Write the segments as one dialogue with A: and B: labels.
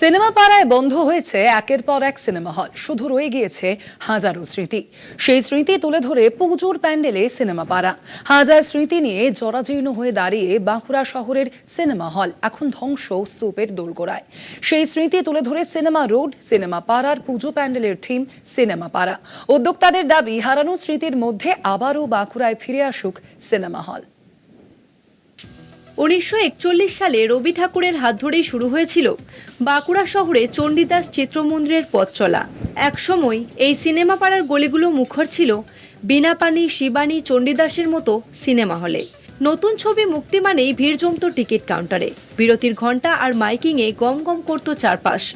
A: Cinema পাড়ায় বন্ধ হয়েছে একের পর এক সিনেমা হল। শুধু রয়ে গিয়েছে হাজারো স্মৃতি। সেই স্মৃতি তুলে ধরে পুজোর প্যান্ডেলে সিনেমা পাড়া। হাজার স্মৃতি নিয়ে জরাজীর্ণ হয়ে দাঁড়িয়ে বাঁকুড়া শহরের সিনেমা হল এখন ধ্বংস স্তূপের দোরগোড়ায়। সেই স্মৃতি তুলে ধরে সিনেমা রোড, সিনেমা পাড়ার পুজো প্যান্ডেলের থিম সিনেমা পাড়া। উদ্যোক্তাদের দাবি, হারানো স্মৃতির মধ্যে আবারও বাঁকুড়ায় ফিরে আসুক সিনেমা হল।
B: উনিশশো একচল্লিশ সালে রবি ঠাকুরের হাত ধরেই শুরু হয়েছিল বাঁকুড়া শহরে চণ্ডীদাস চিত্রমন্দিরের পথ চলা। একসময় এই সিনেমা পাড়ার গলিগুলো মুখর ছিল বিনাপানি, শিবানী, চণ্ডীদাসের মতো সিনেমা হলে। নতুন ছবি মুক্তি মানেই ভিড় জমত টিকিট কাউন্টারে। বিরতির ঘণ্টা আর মাইকিংয়ে গম গম করত চারপাশ।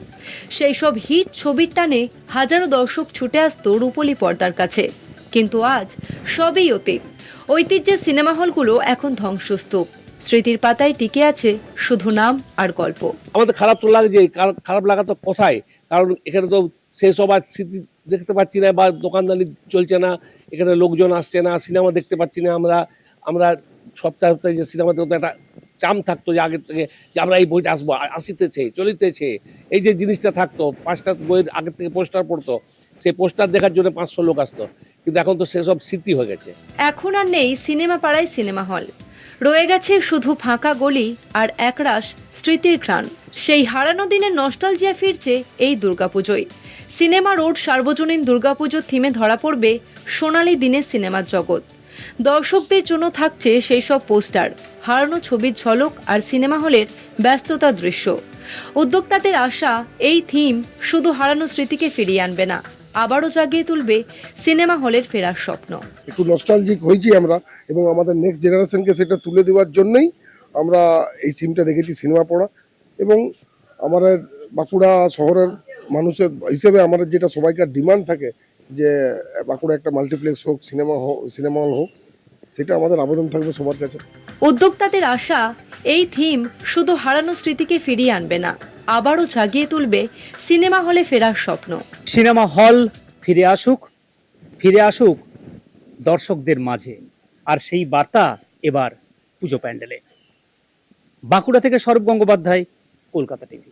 B: সেই সব হিট ছবির টানে হাজারো দর্শক ছুটে আসতো রূপলি পর্দার কাছে। কিন্তু আজ সবই অতীত। ঐতিহ্যের সিনেমা হলগুলো এখন ধ্বংসস্তূপ। স্মৃতির পাতায় টিকে আছে শুধু নাম আর গল্প।
C: আমাদের খারাপ তো লাগছে খারাপ লাগা তো কোথায়। কারণ এখানে তো সেই সব আর স্মৃতি দেখতে পাচ্ছি না বা দোকানদানি চলছে না এখানে লোকজন আসছে না সিনেমা দেখতে পাচ্ছি না আমরা। আমরা সপ্তাহে সপ্তাহে যে সিনেমা দেখতে একটা চাম থাকতো যে আগের থেকে যে আমরা এই বইটা আসব আসিতেছে চলিতেছে। এই যে জিনিসটা থাকতো পাঁচটা বইয়ের আগের থেকে পোস্টার পড়তো সেই পোস্টার দেখার জন্য পাঁচশো লোক আসতো। কিন্তু এখন তো সেসব স্মৃতি হয়ে গেছে।
B: এখন আর নেই সিনেমা পাড়ায় সিনেমা হল। রয়ে গেছে শুধু ফাঁকা গলি আর একরাশ স্মৃতির ঘ্রাণ। সেই হারানো দিনের নস্টালজিয়া ফিরছে এই দুর্গাপুজোয়। সিনেমা রোড সার্বজনীন দুর্গাপুজোর থিমে ধরা পড়বে সোনালি দিনের সিনেমার জগৎ। দর্শকদের জন্য থাকছে সেই সব পোস্টার, হারানো ছবির ঝলক আর সিনেমা হলের ব্যস্ততার দৃশ্য। উদ্যোক্তাদের আশা, এই থিম শুধু হারানো স্মৃতিকে ফিরিয়ে আনবে না। আবারও জাগিয়ে তুলবে সিনেমা হলের ফেরার স্বপ্ন।
D: একটু নস্টালজিক হয়েছি আমরা এবং আমাদের নেক্সট জেনারেশনকে সেটা তুলে দেওয়ার জন্যই আমরা এই টিমটা রেখেছি সিনেমা পড়া এবং আমাদের বাঁকুড়া শহরের মানুষের হিসেবে আমাদের যেটা সবাইকার ডিমান্ড থাকে যে বাঁকুড়া একটা মাল্টিপ্লেক্স হোক সিনেমা হোক সিনেমা হল হোক সেটা আমাদের আবেদন থাকবে সবার কাছে।
B: উদ্যোক্তাদের আশা এই থিম শুধু হারানো স্মৃতিকে ফিরিয়ে আনবে না। আবারও জাগিয়ে তুলবে সিনেমা হলে ফেরার স্বপ্ন।
E: সিনেমা হল ফিরে আসুক ফিরে আসুক দর্শকদের মাঝে। আর সেই বার্তা এবার পুজো প্যান্ডেলে। বাঁকুড়া থেকে সৌরভ গঙ্গোপাধ্যায়, কলকাতা টিভি।